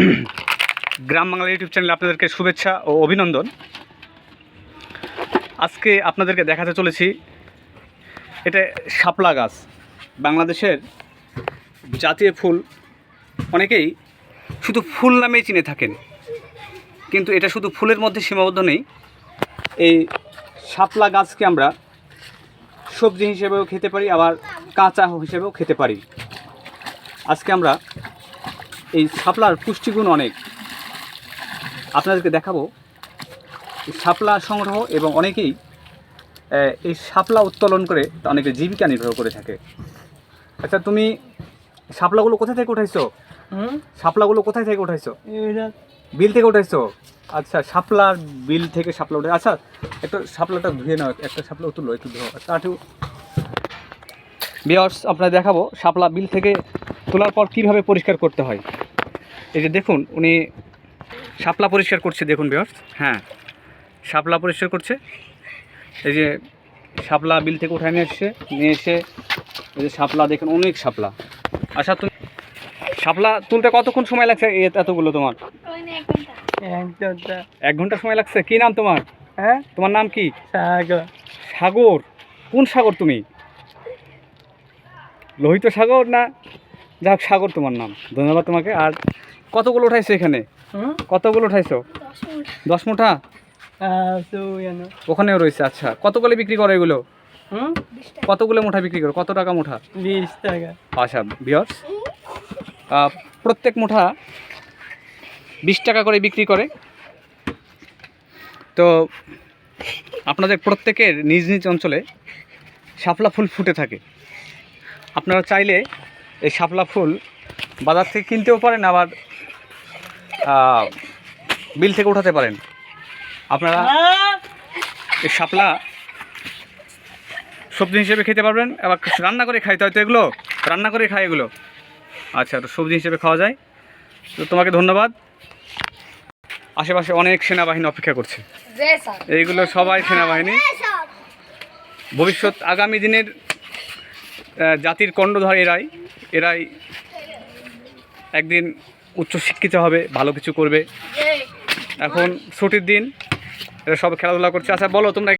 গ্রাম Bangla YouTube চ্যানেলে আপনাদেরকে শুভেচ্ছা ও অভিনন্দন। আজকে আপনাদেরকে দেখাতে চলেছি, এটা শাপলা গাছ। বাংলাদেশের জাতীয় ফুল অনেকেই শুধু ফুল নামেই চিনে থাকেন, কিন্তু এটা শুধু ফুলের মধ্যে সীমাবদ্ধ নেই। এই শাপলা গাছকে আমরা সবজি হিসেবেও খেতে পারি, আবার কাঁচা হিসেবেও খেতে পারি। আজকে আমরা এই শাপলার পুষ্টিগুণ অনেক। আপনাদেরকে দেখাবো শাপলা সংগ্রহ এবং অনেকেই এই শাপলা উত্তোলন করে অনেকে জীবিকা নির্বাহ করে থাকে। আচ্ছা তুমি শাপলাগুলো কোথা থেকে উঠাইছো? হুম? শাপলাগুলো কোথায় থেকে উঠাইছো? বিল থেকে উঠাইছো? আচ্ছা শাপলার বিল থেকে শাপলা উঠে আচ্ছা একটু শাপলাটা ধুয়ে নাও একটা শাপলা তুলো একটু ধোয়া। তাঠু বিয়ার্স আপনাদের দেখাবো শাপলা বিল থেকে তোলার পর কীভাবে পরিষ্কার করতে হয়। এই যে দেখুন উনি শাপলা পরিষ্কার করছে দেখুন বিয়ার্স হ্যাঁ শাপলা পরিষ্কার করছে। এই যে শাপলা বিল থেকে উঠায় নিয়ে এসছে নিয়ে এসে এই যে শাপলা দেখুন অনেক শাপলা। আচ্ছা তুমি শাপলা তুলতে কতক্ষণ সময় লাগছে এ- এতগুলো তোমার? এক ঘণ্টা। সময় লাগছে? কি নাম তোমার? হ্যাঁ? তোমার নাম কি? সাগর? কোন সাগর তুমি? লোহিত সাগর না যাক সাগর তোমার নাম। ধন্যবাদ তোমাকে। আর কতগুলো উঠাইছো এখানে? কতগুলো উঠাইছো? দশ মুঠা। ওখানেও রয়েছে আচ্ছা। কতগুলো বিক্রি করো এগুলো? কতগুলো মুঠা বিক্রি করো? কত টাকা মুঠা? বিশ টাকা। আচ্ছা বিয়ার্স প্রত্যেক মুঠা বিশ টাকা করে বিক্রি করে। তো আপনাদের প্রত্যেকের নিজ নিজ অঞ্চলে শাপলা ফুল ফুটে থাকে। আপনারা চাইলে এই শাপলা ফুল বাজার থেকে কিনতেও পারেন আবার বিল থেকে উঠাতে পারেন। আপনারা এই শাপলা সবজি হিসেবে খেতে পারবেন আবার রান্না করে খাইতে হয়তো এগুলো? রান্না করে খায় এগুলো। আচ্ছা তো সবজি হিসেবে খাওয়া যায়। তো তোমাকে ধন্যবাদ। আশেপাশে অনেক সেনাবাহিনী অপেক্ষা করছে। এইগুলো সবাই সেনাবাহিনী। ভবিষ্যৎ আগামী দিনের জাতির কণ্ঠধর এরাই। এরাই একদিন উচ্চ শিক্ষিত হবে, ভালো কিছু করবে। এখন ছুটির দিন, এরা সব খেলাধুলা করছে। আচ্ছা বলো তোমরা